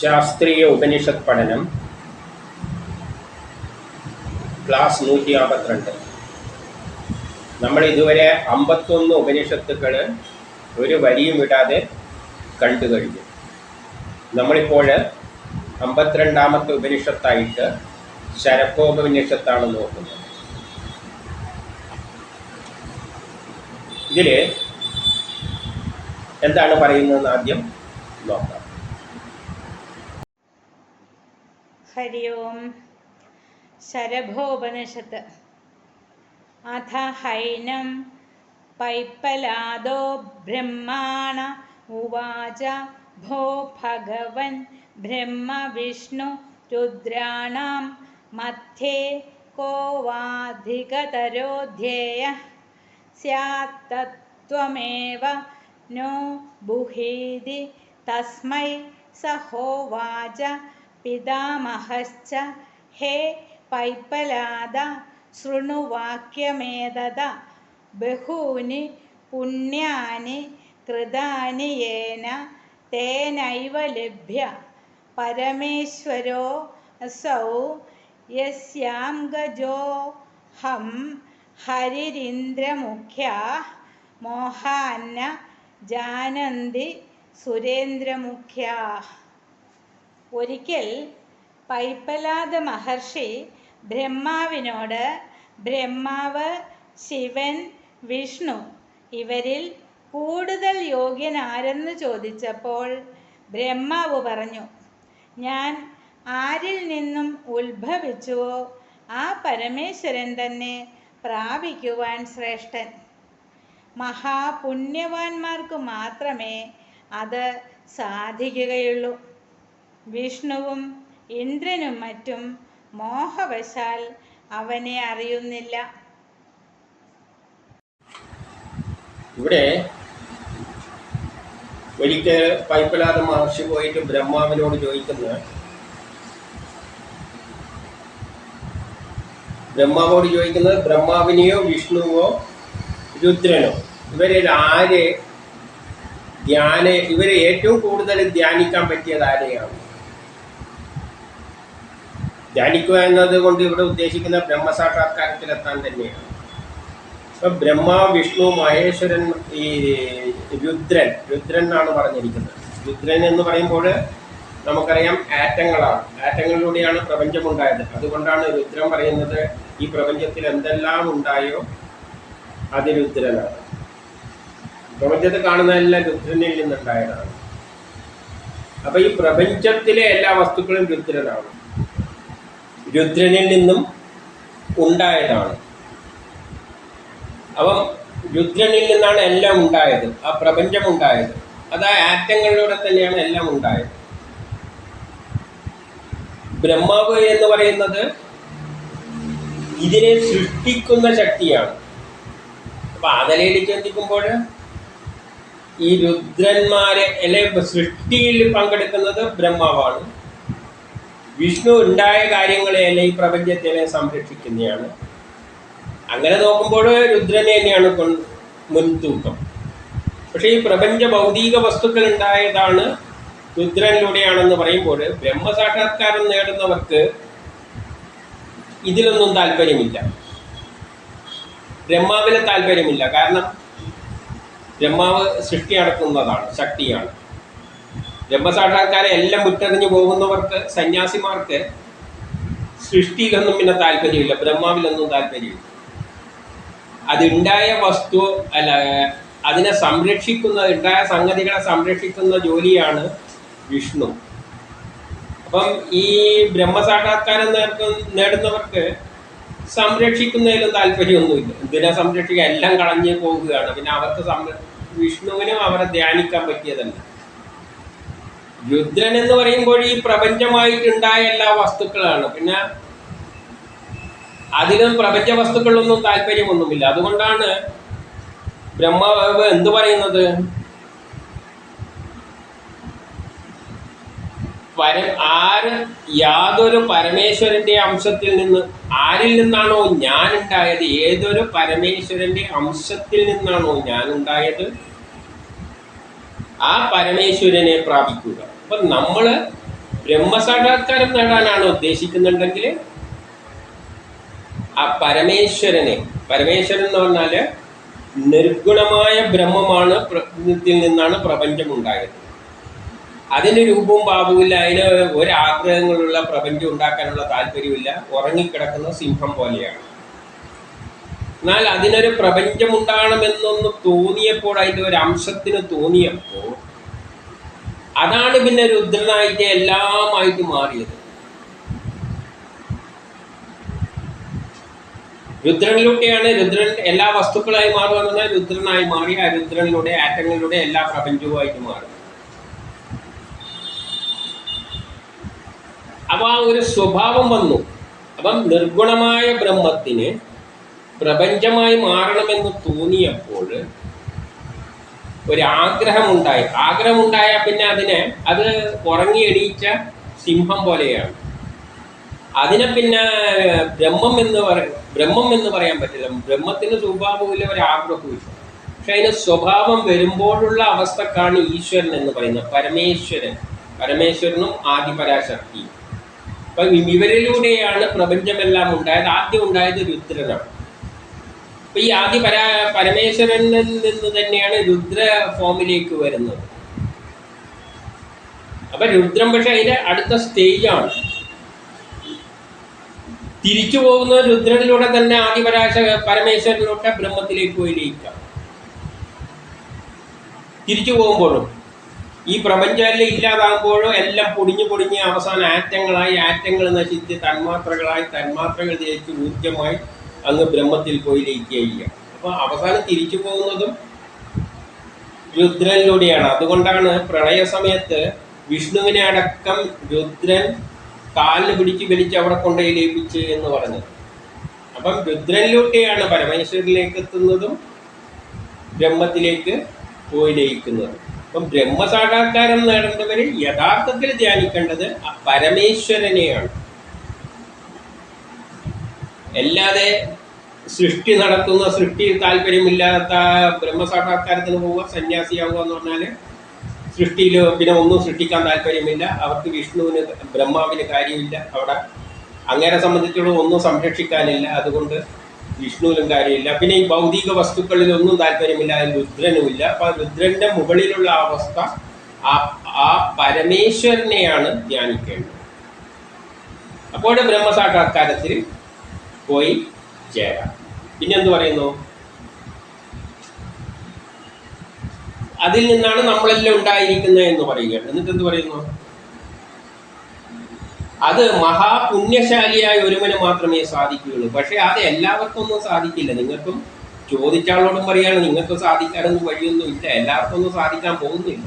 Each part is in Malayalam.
ശാസ്ത്രീയ ഉപനിഷത്ത് പഠനം. ക്ലാസ് നൂറ്റി അമ്പത്തിരണ്ട് നമ്മൾ ഇതുവരെ അമ്പത്തൊന്ന് ഉപനിഷത്തുക്കൾ ഒരു വരിയും വിടാതെ കണ്ടു കഴിഞ്ഞു. നമ്മളിപ്പോൾ അമ്പത്തിരണ്ടാമത്തെ ഉപനിഷത്തായിട്ട് ശരപ്പോപനിഷത്താണ് നോക്കുന്നത്. ഇതിൽ എന്താണ് പറയുന്നതെന്ന് ആദ്യം നോക്കാം. हरि ओं शरभोपनिषत् अथ हैनं पैप्पलादो ब्रह्माण उवाच। भो भगवन् ब्रह्मविष्णुरुद्राणां मध्ये को वाधिकतरो ध्येयः स्यात्तत्त्वमेव नो बुहीति। तस्मै सहोवाच। പിതാമഹശ്ച ഹേ പൈപ്പലാദ ശൃണുവാക്യമേതത ബഹൂനി പുണ്യാനി കൃതാനി യേന തേനൈവ ലഭ്യ പരമേശ്വരോ സൗ യസ്യാം ഗജോ ഹം ഹരിരിന്ദ്രമുഖ്യാ മോഹാന്ന ജാനന്തി സുരേന്ദ്രമുഖ്യാ ഒരിക്കൽ പൈപ്പലാദ മഹർഷി ബ്രഹ്മാവിനോട് ബ്രഹ്മാവ് ശിവൻ വിഷ്ണു ഇവരിൽ കൂടുതൽ യോഗ്യനാരെന്ന് ചോദിച്ചപ്പോൾ ബ്രഹ്മാവ് പറഞ്ഞു ഞാൻ ആരിൽ നിന്നും ഉത്ഭവിച്ചുവോ? ആ പരമേശ്വരൻ തന്നെ പ്രാപിക്കുവാൻ ശ്രേഷ്ഠൻ. മഹാപുണ്യവാന്മാർക്ക് മാത്രമേ അത് സാധിക്കുകയുള്ളൂ. വിഷ്ണുവും ഇന്ദ്രനും മറ്റും മോഹവശാൽ അവനെ അറിയുന്നില്ല. ഇവിടെ ഒരിക്കൽ പൈപ്പലാത മഹർഷി പോയിട്ട് ബ്രഹ്മാവിനോട് ചോദിക്കുന്നത് ബ്രഹ്മാവോട് ചോദിക്കുന്നത് ബ്രഹ്മാവിനെയോ വിഷ്ണുവോ രുദ്രനോ? ഇവരിൽ ആര് ധ്യാന ഇവരെ ഏറ്റവും കൂടുതൽ ധ്യാനിക്കാൻ പറ്റിയത് ആരെയാണ്? ധ്യാനിക്കുക എന്നത് കൊണ്ട് ഇവിടെ ഉദ്ദേശിക്കുന്ന ബ്രഹ്മസാക്ഷാത്കാരത്തിലെത്താൻ തന്നെയാണ്. ഇപ്പം ബ്രഹ്മ വിഷ്ണു മഹേശ്വരൻ ഈ രുദ്രൻ രുദ്രൻ എന്നാണ് പറഞ്ഞിരിക്കുന്നത്. രുദ്രൻ എന്ന് പറയുമ്പോൾ നമുക്കറിയാം ആറ്റങ്ങളാണ്. ആറ്റങ്ങളിലൂടെയാണ് പ്രപഞ്ചം ഉണ്ടായത് അതുകൊണ്ടാണ് രുദ്രൻ പറയുന്നത് ഈ പ്രപഞ്ചത്തിൽ എന്തെല്ലാം ഉണ്ടായോ അത് രുദ്രനാണ്. പ്രപഞ്ചത്തിൽ കാണുന്നതെല്ലാം രുദ്രനിൽ നിന്നുണ്ടായതാണ്. അപ്പോൾ ഈ പ്രപഞ്ചത്തിലെ എല്ലാ വസ്തുക്കളും രുദ്രനാണ്. രുദ്രനിൽ നിന്നും ഉണ്ടായതാണ്. അപ്പം രുദ്രനിൽ നിന്നാണ് എല്ലാം ഉണ്ടായത് ആ പ്രപഞ്ചം ഉണ്ടായത്. അത് ആ ആറ്റങ്ങളിലൂടെ തന്നെയാണ് എല്ലാം ഉണ്ടായത്. ബ്രഹ്മാവ് എന്ന് പറയുന്നത് ഇതിനെ സൃഷ്ടിക്കുന്ന ശക്തിയാണ്. അപ്പൊ അതലയിൽ ചിന്തിക്കുമ്പോൾ ഈ രുദ്രന്മാരെ അല്ലെ സൃഷ്ടിയിൽ പങ്കെടുക്കുന്നത് ബ്രഹ്മാവാണ്. വിഷ്ണു ഉണ്ടായ കാര്യങ്ങളെ അല്ലെ ഈ പ്രപഞ്ചത്തിനെ സംരക്ഷിക്കുന്നതാണ്. അങ്ങനെ നോക്കുമ്പോൾ രുദ്രനെ തന്നെയാണ് മുൻതൂക്കം. പക്ഷേ ഈ പ്രപഞ്ച ഭൗതിക വസ്തുക്കൾ ഉണ്ടായതാണ് രുദ്രനിലൂടെയാണെന്ന് പറയുമ്പോൾ ബ്രഹ്മസാക്ഷാത്കാരം നേടുന്നവർക്ക് ഇതിലൊന്നും താല്പര്യമില്ല. ബ്രഹ്മാവിന് താല്പര്യമില്ല. കാരണം ബ്രഹ്മാവ് സൃഷ്ടി നടത്തുന്നതാണ് ശക്തിയാണ്. ബ്രഹ്മസാക്ഷാത്കാരം എല്ലാം വിട്ടെറിഞ്ഞു പോകുന്നവർക്ക് സന്യാസിമാർക്ക് സൃഷ്ടിയിലൊന്നും പിന്നെ താല്പര്യമില്ല ബ്രഹ്മാവിലൊന്നും താല്പര്യമില്ല. അതുണ്ടായ വസ്തു അല്ല അതിനെ സംരക്ഷിക്കുന്ന ഉണ്ടായ സംഗതികളെ സംരക്ഷിക്കുന്ന ജോലിയാണ് വിഷ്ണു. അപ്പം ഈ ബ്രഹ്മസാക്ഷാത്കാരം നേടുന്നവർക്ക് സംരക്ഷിക്കുന്നതിലും താല്പര്യമൊന്നുമില്ല. ഇതിനെ സംരക്ഷിക്കുക? എല്ലാം കളഞ്ഞു പോകുകയാണ് പിന്നെ അവർക്ക് സംര വിഷ്ണുവിനും അവരെ ധ്യാനിക്കാൻ പറ്റിയതല്ല. രുദ്രൻ എന്ന് പറയുമ്പോൾ ഈ പ്രപഞ്ചമായിട്ടുണ്ടായ എല്ലാ വസ്തുക്കളാണ്. പിന്നെ അതിലും പ്രപഞ്ച വസ്തുക്കളിലൊന്നും താല്പര്യമൊന്നുമില്ല. അതുകൊണ്ടാണ് ബ്രഹ്മാവ് എന്ത് പറയുന്നത്? പര ആര് യാതൊരു പരമേശ്വരന്റെ അംശത്തിൽ നിന്ന് ആരിൽ നിന്നാണോ ഞാൻ ഉണ്ടായത് ഏതൊരു പരമേശ്വരന്റെ അംശത്തിൽ നിന്നാണോ ഞാൻ ഉണ്ടായത് ആ പരമേശ്വരനെ പ്രാപിക്കുക. അപ്പൊ നമ്മൾ ബ്രഹ്മസാക്ഷാത്കാരം നേടാനാണ് ഉദ്ദേശിക്കുന്നുണ്ടെങ്കിൽ ആ പരമേശ്വരനെ പരമേശ്വരൻ എന്ന് പറഞ്ഞാൽ നിർഗുണമായ ബ്രഹ്മമാണ് പ്രകൃതിയിൽ നിന്നാണ് പ്രപഞ്ചം ഉണ്ടായത് അതിന് രൂപവും ഭാവവുമില്ല അതിന് ഒരാഗ്രഹങ്ങളുള്ള പ്രപഞ്ചം ഉണ്ടാക്കാനുള്ള താല്പര്യമില്ല ഉറങ്ങിക്കിടക്കുന്ന സിംഹം പോലെയാണ്. എന്നാൽ അതിനൊരു പ്രപഞ്ചമുണ്ടാകണമെന്നൊന്ന് തോന്നിയപ്പോൾ അതിന്റെ ഒരു അംശത്തിന് തോന്നിയപ്പോൾ അതാണ് പിന്നെ രുദ്രനായിട്ട് എല്ലാമായിട്ട് മാറിയത്. രുദ്രനിലൂടെയാണ് രുദ്രൻ എല്ലാ വസ്തുക്കളായി മാറുക എന്ന് പറഞ്ഞാൽ രുദ്രനായി മാറി ആ രുദ്രനിലൂടെ ആറ്റങ്ങളിലൂടെ എല്ലാ പ്രപഞ്ചവുമായിട്ട് മാറി. അപ്പൊ ആ ഒരു സ്വഭാവം വന്നു. അപ്പം നിർഗുണമായ ബ്രഹ്മത്തിന് പ്രപഞ്ചമായി മാറണമെന്ന് തോന്നിയപ്പോൾ ഒരു ആഗ്രഹമുണ്ടായാൽ ആഗ്രഹമുണ്ടായ പിന്നെ അതിനെ അത് ഉറങ്ങി സിംഹം പോലെയാണ്. അതിനെ പിന്നെ ബ്രഹ്മം എന്ന് പറ ബ്രഹ്മം എന്ന് പറയാൻ പറ്റില്ല. ബ്രഹ്മത്തിന് സ്വഭാവമില്ല ഒരു ആഗ്രഹമില്ല പക്ഷെ അതിന് സ്വഭാവം വരുമ്പോഴുള്ള അവസ്ഥക്കാണ് ഈശ്വരൻ എന്ന് പറയുന്നത്. പരമേശ്വരൻ. പരമേശ്വരനും ആദിപരാശക്തി അപ്പം ഇവരിലൂടെയാണ് പ്രപഞ്ചമെല്ലാം ഉണ്ടായത്. ആദ്യം ഉണ്ടായത് രുദ്രനാണ്. അപ്പൊ ഈ ആദ്യ പരാ പരമേശ്വരനിൽ നിന്ന് തന്നെയാണ് രുദ്ര ഫോമിലേക്ക് വരുന്നത്. അപ്പൊ രുദ്രം പക്ഷെ അതിന്റെ അടുത്ത സ്റ്റേജാണ് തിരിച്ചു പോകുന്ന രുദ്രനിലൂടെ തന്നെ ആദ്യ പരാശ പരമേശ്വരനിലൂടെ ബ്രഹ്മത്തിലേക്ക് പോയി ലയിക്കാം. തിരിച്ചു പോകുമ്പോഴും ഈ പ്രപഞ്ചമെല്ലാം ഇല്ലാതാകുമ്പോഴും എല്ലാം പൊടിഞ്ഞു പൊടിഞ്ഞ് അവസാനം ആറ്റങ്ങളായി ആറ്റങ്ങൾ നശിച്ച് തന്മാത്രകളായി തന്മാത്രകൾ ജയിച്ച് ഊർജമായി അങ്ങ് ബ്രഹ്മത്തിൽ പോയി ലയിക്കുകയില്ല അപ്പോൾ അവസാനം തിരിച്ചു പോകുന്നതും രുദ്രനിലൂടെയാണ്. അതുകൊണ്ടാണ് പ്രളയ സമയത്ത് വിഷ്ണുവിനെ അടക്കം രുദ്രൻ കാലിന് പിടിച്ച് വലിച്ച് അവിടെ കൊണ്ടുപോയി ലയിപ്പിച്ച് എന്ന് പറഞ്ഞത്. അപ്പം രുദ്രനിലൂടെയാണ് പരമേശ്വരനിലേക്ക് എത്തുന്നതും ബ്രഹ്മത്തിലേക്ക് പോയി ലയിക്കുന്നതും. അപ്പം ബ്രഹ്മസാക്ഷാത്കാരം നേടേണ്ടവരെ യഥാർത്ഥത്തിൽ ധ്യാനിക്കേണ്ടത് ആ പരമേശ്വരനെയാണ്. അല്ലാതെ സൃഷ്ടി നടത്തുന്ന സൃഷ്ടി താല്പര്യമില്ലാത്ത ബ്രഹ്മസാക്ഷാത്കാരത്തിന് പോവുക സന്യാസിയാവുക എന്ന് പറഞ്ഞാൽ സൃഷ്ടിയിൽ പിന്നെ ഒന്നും സൃഷ്ടിക്കാൻ താല്പര്യമില്ല. അവർക്ക് വിഷ്ണുവിന് ബ്രഹ്മാവിന് കാര്യമില്ല അവിടെ. അങ്ങനെ സംബന്ധിച്ചുള്ള ഒന്നും സംരക്ഷിക്കാനില്ല. അതുകൊണ്ട് വിഷ്ണുവിനും കാര്യമില്ല. പിന്നെ ഈ ഭൗതിക വസ്തുക്കളിലൊന്നും താല്പര്യമില്ല. അതിൽ രുദ്രനുമില്ല. അപ്പൊ രുദ്രന്റെ മുകളിലുള്ള അവസ്ഥ ആ ആ പരമേശ്വരനെയാണ് ധ്യാനിക്കേണ്ടത്. അപ്പോൾ ബ്രഹ്മസാക്ഷാത്കാരത്തിൽ പോയി ചേരാം. പിന്നെ എന്ത് പറയുന്നു? അതിൽ നിന്നാണ് നമ്മളെല്ലാം ഉണ്ടായിരിക്കുന്നത് എന്ന് പറയുകയാണ് എന്നിട്ട് എന്ത് പറയുന്നു? അത് മഹാപുണ്യശാലിയായ ഒരുവന് മാത്രമേ സാധിക്കുകയുള്ളൂ. പക്ഷേ അത് എല്ലാവർക്കും ഒന്നും സാധിക്കില്ല. നിങ്ങൾക്കും ചോദിച്ചാളോടും പറയാണ് നിങ്ങൾക്ക് സാധിക്കാനൊന്നും വഴിയൊന്നും ഇല്ല. എല്ലാവർക്കും ഒന്നും സാധിക്കാൻ പോകുന്നില്ല.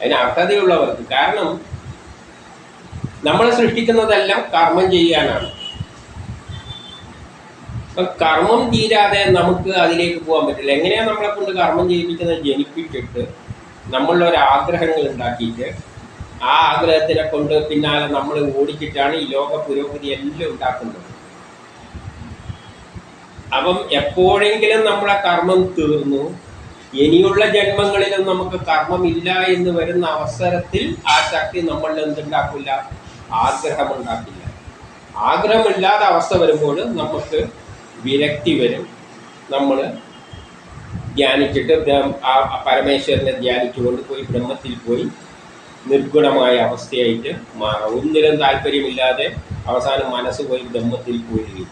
അതിന് അർഹതയുള്ളവർക്ക്. കാരണം നമ്മളെ സൃഷ്ടിക്കുന്നതെല്ലാം കർമ്മം ചെയ്യാനാണ്. അപ്പം കർമ്മം തീരാതെ നമുക്ക് അതിലേക്ക് പോകാൻ പറ്റില്ല. എങ്ങനെയാണ് നമ്മളെ കൊണ്ട് കർമ്മം ചെയ്യിപ്പിക്കുന്നത്? ജനിപ്പിച്ചിട്ട് ആഗ്രഹങ്ങൾ ഉണ്ടാക്കിയിട്ട് ആ ആഗ്രഹത്തിനെ കൊണ്ട് പിന്നാലെ നമ്മൾ ഓടിച്ചിട്ടാണ് ഈ ലോക പുരോഗതി എല്ലാം ഉണ്ടാക്കുന്നത്. അപ്പം എപ്പോഴെങ്കിലും നമ്മളെ കർമ്മം തീർന്നു. ഇനിയുള്ള ജന്മങ്ങളിലും നമുക്ക് കർമ്മമില്ല എന്ന് വരുന്ന അവസരത്തിൽ ആ ശക്തി നമ്മളിൽ എന്തുണ്ടാക്കില്ല? ആഗ്രഹമുണ്ടാക്കില്ല ആഗ്രഹമില്ലാത്ത അവസ്ഥ വരുമ്പോൾ നമുക്ക് വിരക്തി വരും. നമ്മൾ ധ്യാനിച്ചിട്ട് ആ പരമേശ്വരനെ ധ്യാനിച്ചുകൊണ്ട് പോയി ബ്രഹ്മത്തിൽ പോയി നിർഗുണമായ അവസ്ഥയായിട്ട് മാറാം. ഒന്നിലും താല്പര്യമില്ലാതെ അവസാനം മനസ്സ് പോയി ബ്രഹ്മത്തിൽ പോയി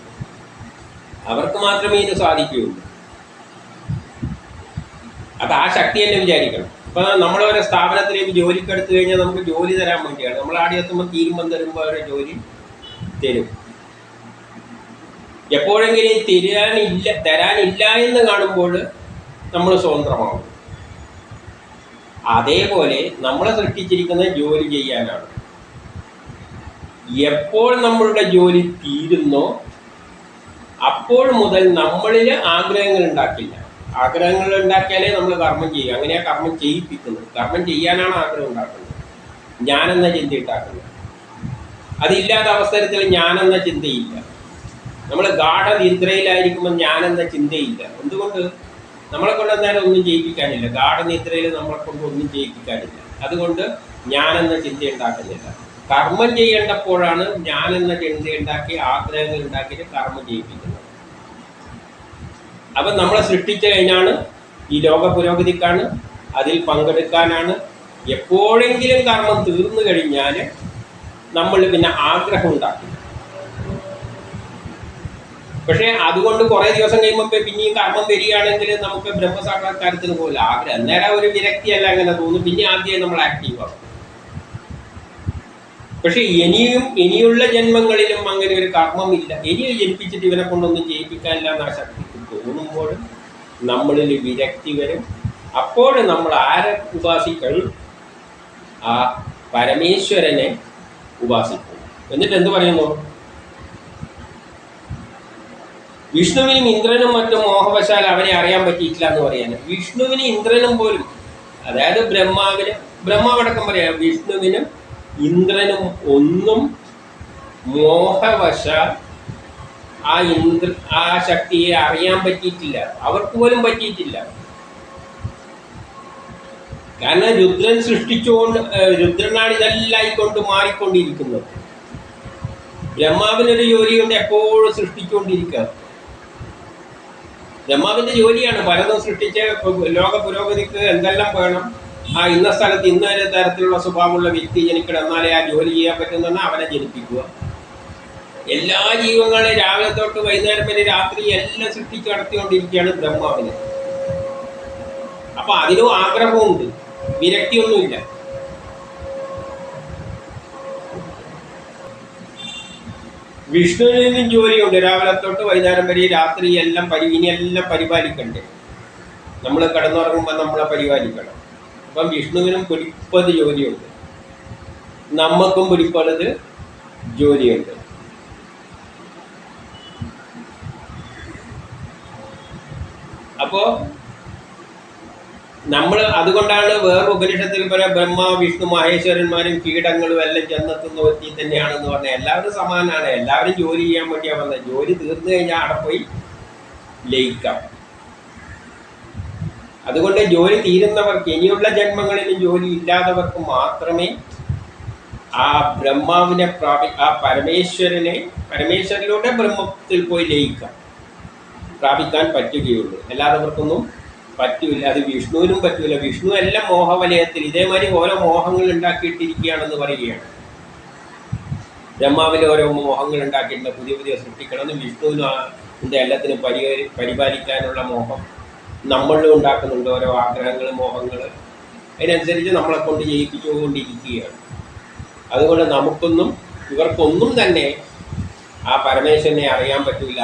അവർക്ക് മാത്രമേ ഇത് സാധിക്കുകയുള്ളൂ. അത് ആ ശക്തി തന്നെ വിചാരിക്കണം. ഇപ്പം നമ്മളൊരു സ്ഥാപനത്തിലേക്ക് ജോലിക്കെടുത്തു കഴിഞ്ഞാൽ നമുക്ക് ജോലി തരാൻ വേണ്ടിയാണ്. നമ്മൾ ആടെ എത്തുമ്പോൾ തീരുമ്പം തരുമ്പോൾ അവരുടെ ജോലി തരും. എപ്പോഴെങ്കിലും തരാനില്ല തരാനില്ല എന്ന് കാണുമ്പോൾ നമ്മൾ സ്വതന്ത്രമാകും. അതേപോലെ നമ്മളെ സൃഷ്ടിച്ചിരിക്കുന്ന ജോലി ചെയ്യാനാണ്. എപ്പോൾ നമ്മളുടെ ജോലി തീരുന്നോ അപ്പോൾ മുതൽ നമ്മളിൽ ആഗ്രഹങ്ങൾ ഉണ്ടാക്കില്ല. ആഗ്രഹങ്ങൾ ഉണ്ടാക്കിയാലേ നമ്മൾ കർമ്മം ചെയ്യും അങ്ങനെയാ കർമ്മം ചെയ്യിപ്പിക്കുന്നത് കർമ്മം ചെയ്യാനാണ് ആഗ്രഹം ഉണ്ടാക്കുന്നത്. ഞാനെന്ന ചിന്ത ഉണ്ടാക്കുന്നത്. അതില്ലാത്ത അവസരത്തിൽ ഞാനെന്ന ചിന്തയില്ല. നമ്മൾ ഗാഠ നിദ്രയിലായിരിക്കുമ്പോൾ ഞാനെന്ന ചിന്തയില്ല. എന്തുകൊണ്ട്? നമ്മളെ കൊണ്ട് അന്നേരം ഒന്നും ചെയ്യിപ്പിക്കാനില്ല ഗാഠ നിദ്രയിൽ നമ്മളെ കൊണ്ട് ഒന്നും ചെയ്യിപ്പിക്കാനില്ല അതുകൊണ്ട് ഞാനെന്ന ചിന്ത ഉണ്ടാക്കുന്നില്ല കർമ്മം ചെയ്യേണ്ടപ്പോഴാണ് ഞാൻ എന്ന ചിന്ത ഉണ്ടാക്കി ആഗ്രഹങ്ങൾ ഉണ്ടാക്കിയിട്ട് കർമ്മം ചെയ്യിപ്പിക്കുന്നത് അപ്പം നമ്മളെ സൃഷ്ടിച്ചു കഴിഞ്ഞാണ് ഈ ലോക പുരോഗതിക്കാണ് അതിൽ പങ്കെടുക്കാനാണ്. എപ്പോഴെങ്കിലും കർമ്മം തീർന്നു കഴിഞ്ഞാൽ നമ്മൾ പിന്നെ ആഗ്രഹം ഉണ്ടാക്കും. പക്ഷേ അതുകൊണ്ട് കുറെ ദിവസം കഴിയുമ്പോൾ പിന്നെയും കർമ്മം വരികയാണെങ്കിൽ നമുക്ക് ബ്രഹ്മസാക്ഷാത്കാരത്തിന് പോകില്ല. ആഗ്രഹം അന്നേരം ഒരു വിരക്തിയല്ല അങ്ങനെ തോന്നും. പിന്നെ ആദ്യം നമ്മൾ ആക്റ്റീവ് ആവും. പക്ഷെ ഇനിയും ഇനിയുള്ള ജന്മങ്ങളിലും അങ്ങനെ ഒരു കർമ്മമില്ല ഇനിയും ജനിപ്പിച്ചിട്ട് ഇവനെ കൊണ്ടൊന്നും ജയിപ്പിക്കാനില്ല എന്ന ശക്തിക്ക് തോന്നുമ്പോൾ നമ്മളിൽ വിരക്തി വരും. അപ്പോൾ നമ്മൾ ആരെ ഉപാസികൾ? ആ പരമേശ്വരനെ ഉപാസിക്കും. എന്നിട്ട് എന്ത് പറയുന്നു? വിഷ്ണുവിനും ഇന്ദ്രനും മറ്റും മോഹവശാൽ അവനെ അറിയാൻ പറ്റിയിട്ടില്ല എന്ന് പറയാൻ വിഷ്ണുവിന് ഇന്ദ്രനും പോലും അതായത് ബ്രഹ്മാവിന് ബ്രഹ്മാവടക്കം പറയാം വിഷ്ണുവിനും ഇന്ദ്രനും ഒന്നും മോഹവശാൽ ആ ഇന്ദ്ര ആ ശക്തിയെ അറിയാൻ പറ്റിയിട്ടില്ല. അവർക്ക് പോലും പറ്റിയിട്ടില്ല. കാരണം രുദ്രൻ സൃഷ്ടിച്ചുകൊണ്ട് രുദ്രനാണ് ഇതെല്ലാം ആയിക്കൊണ്ട് മാറിക്കൊണ്ടിരിക്കുന്നത്. ബ്രഹ്മാവിനൊരു ജോലിയുണ്ട് എപ്പോഴും സൃഷ്ടിച്ചുകൊണ്ടിരിക്കുക. ബ്രഹ്മാവിന്റെ ജോലിയാണ്. പലതും സൃഷ്ടിച്ച് ലോക പുരോഗതിക്ക് എന്തെല്ലാം വേണം? ആ ഇന്ന സ്ഥലത്ത് ഇന്ന തരത്തിലുള്ള സ്വഭാവമുള്ള വ്യക്തി ജനിക്കണം. എന്നാലേ ആ ജോലി ചെയ്യാൻ പറ്റുന്ന അവനെ ജനിപ്പിക്കുക. എല്ലാ ജീവങ്ങളെ രാവിലെ തൊട്ട് വൈകുന്നേരം വരെ രാത്രി എല്ലാം സൃഷ്ടിച്ച് നടത്തിക്കൊണ്ടിരിക്കുകയാണ് ബ്രഹ്മാവിന്. അപ്പൊ അതിനും ആഗ്രഹമുണ്ട്. വിരക്തിയൊന്നുമില്ല. വിഷ്ണുവിനും ജോലിയുണ്ട്. രാവിലെ തൊട്ട് വൈകുന്നേരം വരെ രാത്രി എല്ലാം പരി ഇനിയെല്ലാം പരിപാലിക്കണ്ടേ? നമ്മൾ കിടന്നുറങ്ങുമ്പോൾ നമ്മളെ പരിപാലിക്കണം. അപ്പം വിഷ്ണുവിനും പിടിപ്പത് ജോലിയുണ്ട്. നമുക്കും പിടിപ്പത് ജോലിയുണ്ട്. അപ്പോ നമ്മൾ അതുകൊണ്ടാണ് വേറെ ഉപനിഷത്തിൽ പോലെ ബ്രഹ്മ വിഷ്ണു മഹേശ്വരന്മാരും കീടങ്ങളും എല്ലാം ചെന്നെത്തുന്ന വ്യക്തി തന്നെയാണെന്ന് പറഞ്ഞാൽ എല്ലാവരും സമാനാണ് എല്ലാവരും ജോലി ചെയ്യാൻ പറ്റിയാ വന്നത് ജോലി തീർന്നു കഴിഞ്ഞാൽ അവിടെ പോയി ലയിക്കാം. അതുകൊണ്ട് ജോലി തീരുന്നവർക്ക് ഇനിയുള്ള ജന്മങ്ങളിലും ജോലി ഇല്ലാത്തവർക്ക് മാത്രമേ ആ ബ്രഹ്മാവിനെ പ്രാപി ആ പരമേശ്വരനെ പരമേശ്വരനിലൂടെ ബ്രഹ്മത്തിൽ പോയി ലയിക്കാം. പ്രാപിക്കാൻ പറ്റുകയുള്ളൂ. അല്ലാത്തവർക്കൊന്നും പറ്റൂല അത് വിഷ്ണുവിനും പറ്റൂല. വിഷ്ണു എല്ലാം മോഹവലയത്തിൽ. ഇതേമാതിരി ഓരോ മോഹങ്ങൾ ഉണ്ടാക്കിയിട്ടിരിക്കുകയാണെന്ന് പറയുകയാണ്. ബ്രഹ്മാവിലെ ഓരോ മോഹങ്ങൾ ഉണ്ടാക്കിയിട്ടുണ്ട് പുതിയ പുതിയ സൃഷ്ടിക്കണമെന്ന് വിഷ്ണുവിനും ഇതിന്റെ എല്ലാത്തിനും പരിഹരി പരിപാലിക്കാനുള്ള മോഹം നമ്മളിലും ഉണ്ടാക്കുന്നുണ്ട്. ഓരോ ആഗ്രഹങ്ങൾ മോഹങ്ങൾ. അതിനനുസരിച്ച് നമ്മളെ കൊണ്ട് ജയിപ്പിച്ചുകൊണ്ടിരിക്കുകയാണ്. അതുകൊണ്ട് നമുക്കൊന്നും ഇവർക്കൊന്നും തന്നെ ആ പരമേശ്വരനെ അറിയാൻ പറ്റില്ല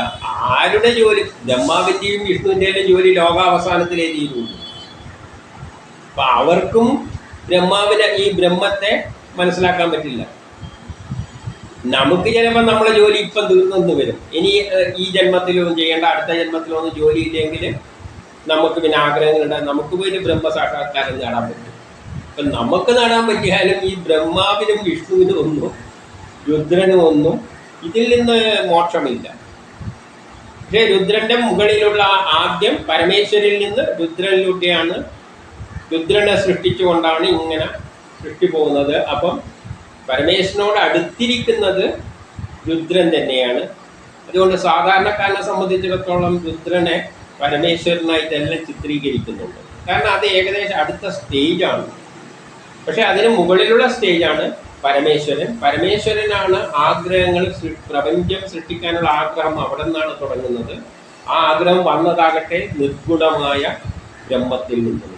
ആരുടെ ജോലി? ബ്രഹ്മാവിന്റെയും വിഷ്ണുവിന്റെയും ജോലി ലോകാവസാനത്തിലേ തീരുള്ളൂ അപ്പൊ അവർക്കും ബ്രഹ്മാവിനെ ഈ ബ്രഹ്മത്തെ മനസ്സിലാക്കാൻ പറ്റില്ല. നമുക്ക് ചിലപ്പോൾ നമ്മളെ ജോലി ഇപ്പം തീർന്നെന്ന് വരും. ഇനി ഈ ജന്മത്തിലൊന്നും ചെയ്യേണ്ട അടുത്ത ജന്മത്തിലൊന്നും ജോലി ഇല്ലെങ്കിൽ നമുക്ക് പിന്നെ ആഗ്രഹങ്ങളുണ്ട് നമുക്ക് പോയി ബ്രഹ്മസാക്ഷാത്കാരം നേടാൻ പറ്റും. അപ്പം നമുക്ക് നേടാൻ പറ്റിയാലും ഈ ബ്രഹ്മാവിനും വിഷ്ണുവിനും ഒന്നും രുദ്രനും ഒന്നും ഇതിൽ നിന്ന് മോക്ഷമില്ല. പക്ഷേ രുദ്രന്റെ മുകളിലുള്ള ആദ്യം പരമേശ്വരിൽ നിന്ന് രുദ്രനിലൂടെയാണ് രുദ്രനെ സൃഷ്ടിച്ചുകൊണ്ടാണ് ഇങ്ങനെ സൃഷ്ടി പോകുന്നത്. അപ്പം പരമേശ്വരനോട് അടുത്തിരിക്കുന്നത് രുദ്രൻ തന്നെയാണ്. അതുകൊണ്ട് സാധാരണക്കാരനെ സംബന്ധിച്ചിടത്തോളം രുദ്രനെ പരമേശ്വരനായിട്ടെല്ലാം ചിത്രീകരിക്കുന്നുണ്ട്. കാരണം അത് ഏകദേശം അടുത്ത സ്റ്റേജാണ് പക്ഷെ അതിന് മുകളിലുള്ള സ്റ്റേജാണ് പരമേശ്വരൻ. പരമേശ്വരനാണ് ആഗ്രഹങ്ങൾ പ്രപഞ്ചം സൃഷ്ടിക്കാനുള്ള ആഗ്രഹം അവിടെ നിന്നാണ് തുടങ്ങുന്നത്. ആ ആഗ്രഹം വന്നതാകട്ടെ നിർഗുണമായ ബ്രഹ്മത്തിൽ നിന്നും